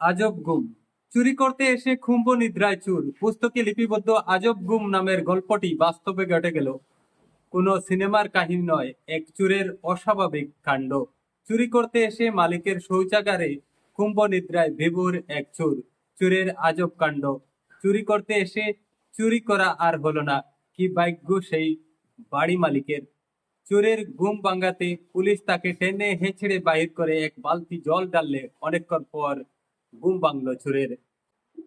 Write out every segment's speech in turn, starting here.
আজব গুম। চুরি করতে এসে খুম্ব নিদ্রায় চুর। পুস্তকে লিপিবদ্ধ আজব গুম নামের গল্পটি বাস্তবে ঘটে গেল। কোনো সিনেমার কাহিনী নয়, এক চুরের অস্বাভাবিক কাণ্ড। চুরি করতে এসে মালিকের শৌচাগারে কুম্ভ নিদ্রায় বিভোর এক চুর। চুরের আজব কাণ্ড। চুরি করতে এসে চুরি করা আর হলো না। কি ভাগ্য সেই বাড়ি মালিকের। চোরের ঘুম ভাঙাতে পুলিশ তাকে টেনে হেঁচড়ে বাহির করে এক বালতি জল ডাললে অনেকক্ষণ পর ঘুম ভাঙলো চোরের।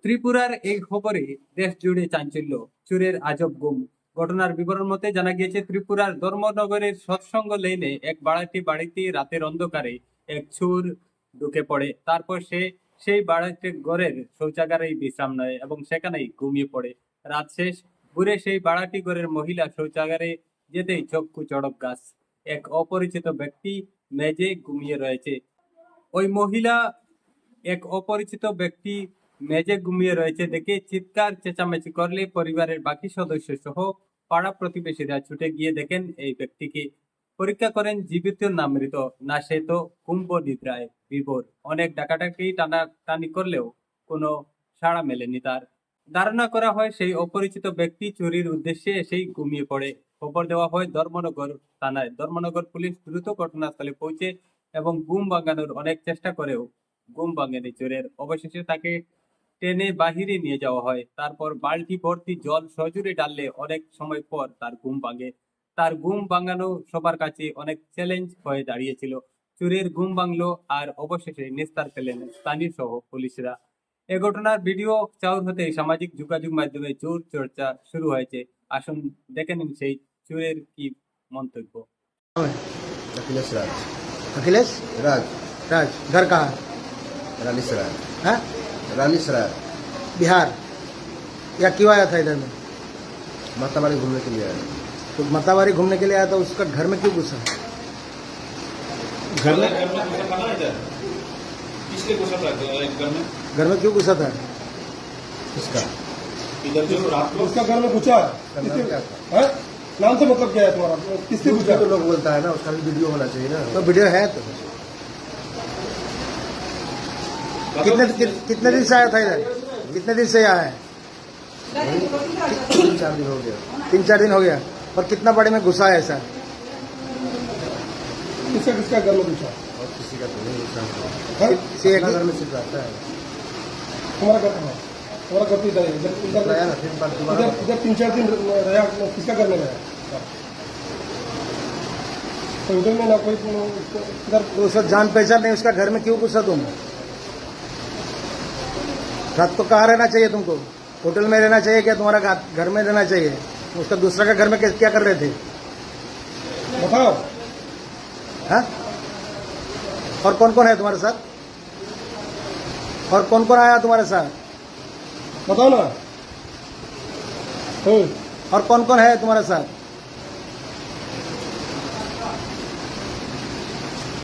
ত্রিপুরার এই খবরে দেশ জুড়ে চাঞ্চল্য, চোরের আজব গুম ঘটনার বিবরণ মতে জানা গিয়েছে, ত্রিপুরার ধর্মনগরের সৎসঙ্গ লেনে এক বাড়াটি বাড়িতে রাতের অন্ধকারে এক চোর ঢুকে পড়ে। তারপর সে সেই বাড়াটি ঘরের শৌচাগারেই বিশ্রাম নেয় এবং সেখানেই ঘুমিয়ে পড়ে। রাত শেষ, ঘুরে সেই বাড়াটি ঘরের মহিলা শৌচাগারে যেতেই চক্ষু চড়ক গাছ। এক অপরিচিত ব্যক্তি মেজে ঘুমিয়ে রয়েছে। ওই মহিলা এক অপরিচিত ব্যক্তি মেজে ঘুমিয়ে রয়েছে দেখে চিৎকার, চেঁচামেচি করলে পরিবারের বাকি সদস্য সহ পাড়া প্রতিবেশীরা ছুটে গিয়ে দেখেন এই ব্যক্তিকে। পরীক্ষা করেন জীবিত না মৃত। না সে তো কুম্ভ নিদ্রায় বিভোর। অনেক ডাকাডাকি টানা টানি করলেও কোনো সাড়া মেলেনি তার। ধারণা করা হয় সেই অপরিচিত ব্যক্তি চুরির উদ্দেশ্যে এসেই ঘুমিয়ে পড়ে। খবর দেওয়া হয় ধর্মনগর থানায়। ধর্মনগর পুলিশ দ্রুত ঘটনাস্থলে পৌঁছে এবং গুম ভাঙানোর অনেক চেষ্টা করেও গুম ভাঙেনি চোরের অবশেষে তাকে টেনে বাহিরে নিয়ে যাওয়া হয় তারপর বালতি ভর্তি জল সজুরে ডাললে অনেক সময় পর তার ঘুম ভাঙে তার ঘুম ভাঙানো সবার কাছে অনেক চ্যালেঞ্জ হয়ে দাঁড়িয়েছিল চোরের ঘুম ভাঙলো আর অবশেষে নিস্তার পেলেন স্থানীয় সহ পুলিশরা এ ঘটনার ভিডিও চাউর হতে সামাজিক যোগাযোগ মাধ্যমে জোর চর্চা শুরু হয়েছে আসুন দেখে নিন সেই চোরের কি মন্তব্য अखिलेश राज अखिलेश राज राज घर कहाँ रानीस राज है? रानीस राज बिहार। या क्यों आया था इधर में? मातावाड़ी घूमने के लिए आया। तो मतावारी घूमने के लिए आया था उसका घर में क्यों घुसा? घर में? घर में घुसा था ना इधर? किसके घुसा था घर में? घर में? क्यों घुसा था? किसका? इधर जो रात को? उसका घर में पूछा नाम क्या है? से मतलब क्या है तुम्हारा? किससे उसका पूछा? तो लोग बोलता है ना उसका भी वीडियो होना चाहिए ना। तो वीडियो है तो। कितने कि, कितने दिन से आया था इधर? कितने दिन से आया है? तीन चार दिन हो गया। तीन चार दिन हो गया। और कितना बड़े में घुसा है ऐसा? किसका किसका घर में पूछा और किसी का तो नहीं? एक घर में सिर्फ़ रहता है। तुम्हारा घर कहाँ घर तो इधर है। इधर इधर रहा ना फिर बार दोबारा इधर तीन चार दिन रहा किसका घर में रहा? तो उधर में ना कोई इधर तो उसका जान पहचान नहीं उसका घर में क्यों घुसा तुम? रात को कहाँ रहना चाहिए तुमको? होटल में रहना चाहिए क्या तुम्हारा घर में रहना चाहिए? उसका दूसरा का घर में क्या कर रहे थे? बताओ। हाँ? और कौन कौन है तुम्हारे साथ? और कौन कौन आया तुम्हारे साथ? बताओ ना। और कौन कौन है तुम्हारे साथ?